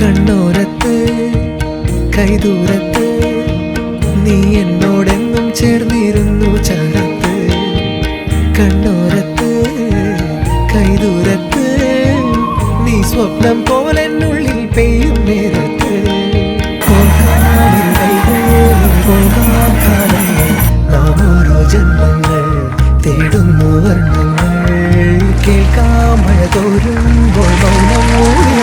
കണ്ണോരത്ത് കൈദൂരത്ത് നീ എന്നോടെന്നും ചേർന്നിരുന്നു ചാരത്ത്. കണ്ണോരത്ത് കൈദൂരത്ത് നീ സ്വപ്നം പോലെ ഉള്ളിൽ ജന്മങ്ങൾ തേടുന്നു വർണങ്ങൾ. കേൾക്കാമഴ തോരുമ്പോൾ മൗനം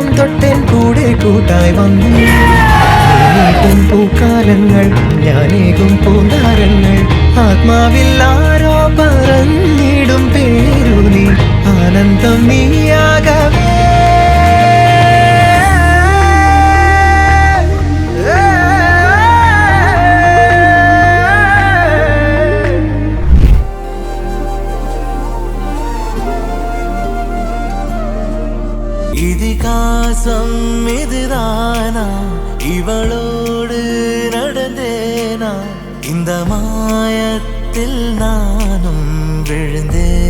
ജന്മം തൊട്ടേൻ കൂടെ കൂട്ടായി വന്നു. പൂക്കാലങ്ങൾ ഞാനേകും പൂന്താരങ്ങൾ. ആത്മാവിൽ ആരോ പറഞ്ഞിടും പേരു നീ ആനന്ദം നീയാകവേ. ഇതിഹാസം എതിരാനാ ഇവളോട് നടന്നേനാ இந்த மாயத்தில் நானும் விழுந்தேன்